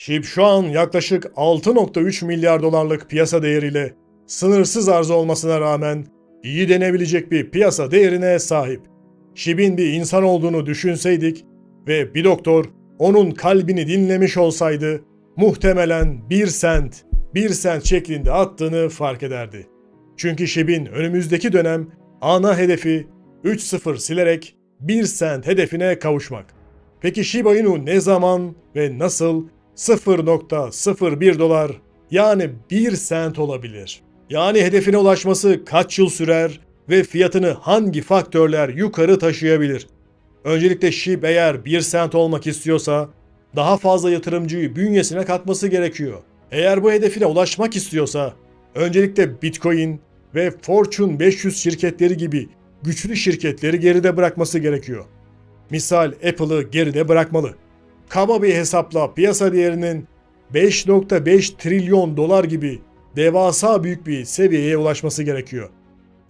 SHIB şu an yaklaşık 6.3 milyar dolarlık piyasa değeriyle sınırsız arz olmasına rağmen iyi denebilecek bir piyasa değerine sahip. SHIB'in bir insan olduğunu düşünseydik ve bir doktor onun kalbini dinlemiş olsaydı muhtemelen 1 sent, 1 sent şeklinde attığını fark ederdi. Çünkü SHIB'in önümüzdeki dönem ana hedefi 3-0 silerek 1 sent hedefine kavuşmak. Peki Shiba Inu ne zaman ve nasıl 0.01 dolar yani 1 sent olabilir? Yani hedefine ulaşması kaç yıl sürer ve fiyatını hangi faktörler yukarı taşıyabilir? Öncelikle SHIB eğer 1 sent olmak istiyorsa daha fazla yatırımcıyı bünyesine katması gerekiyor. Eğer bu hedefine ulaşmak istiyorsa öncelikle Bitcoin ve Fortune 500 şirketleri gibi güçlü şirketleri geride bırakması gerekiyor. Misal Apple'ı geride bırakmalı. Kaba bir hesapla piyasa değerinin 5.5 trilyon dolar gibi devasa büyük bir seviyeye ulaşması gerekiyor.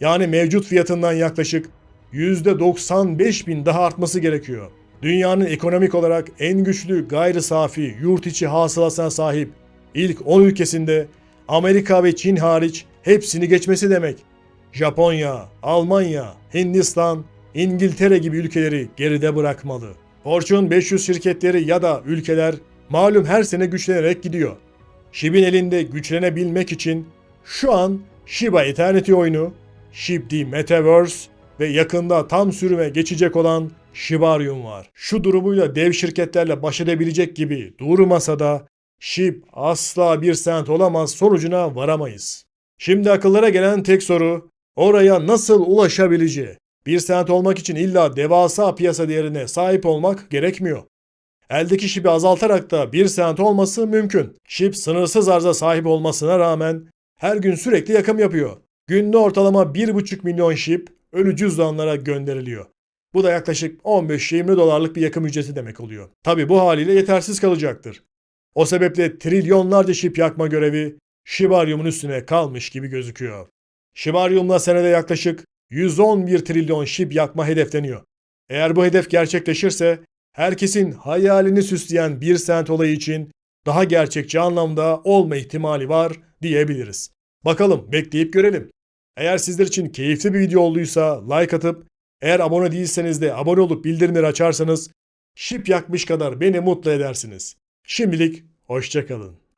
Yani mevcut fiyatından yaklaşık %95 bin daha artması gerekiyor. Dünyanın ekonomik olarak en güçlü gayri safi yurt içi hasılasına sahip ilk 10 ülkesinde Amerika ve Çin hariç hepsini geçmesi demek. Japonya, Almanya, Hindistan, İngiltere gibi ülkeleri geride bırakmalı. Fortune 500 şirketleri ya da ülkeler malum her sene güçlenerek gidiyor. SHIB'in elinde güçlenebilmek için şu an Shiba Eternity oyunu, SHIB Metaverse ve yakında tam sürüme geçecek olan Shibarium var. Şu durumuyla dev şirketlerle baş edebilecek gibi durmasa da SHIB asla bir sent olamaz sonucuna varamayız. Şimdi akıllara gelen tek soru oraya nasıl ulaşabileceği. Bir sent olmak için illa devasa piyasa değerine sahip olmak gerekmiyor. Eldeki şibi azaltarak da 1 sent olması mümkün. Şip sınırsız arza sahip olmasına rağmen her gün sürekli yakım yapıyor. Günde ortalama 1,5 milyon şip ölü cüzdanlara gönderiliyor. Bu da yaklaşık 15-20 dolarlık bir yakım ücreti demek oluyor. Tabi bu haliyle yetersiz kalacaktır. O sebeple trilyonlarca şip yakma görevi Shibarium'un üstüne kalmış gibi gözüküyor. Shibarium'la senede yaklaşık 111 trilyon şip yakma hedefleniyor. Eğer bu hedef gerçekleşirse herkesin hayalini süsleyen bir sent olayı için daha gerçekçi anlamda olma ihtimali var diyebiliriz. Bakalım bekleyip görelim. Eğer sizler için keyifli bir video olduysa like atıp eğer abone değilseniz de abone olup bildirimleri açarsanız şip yakmış kadar beni mutlu edersiniz. Şimdilik hoşçakalın.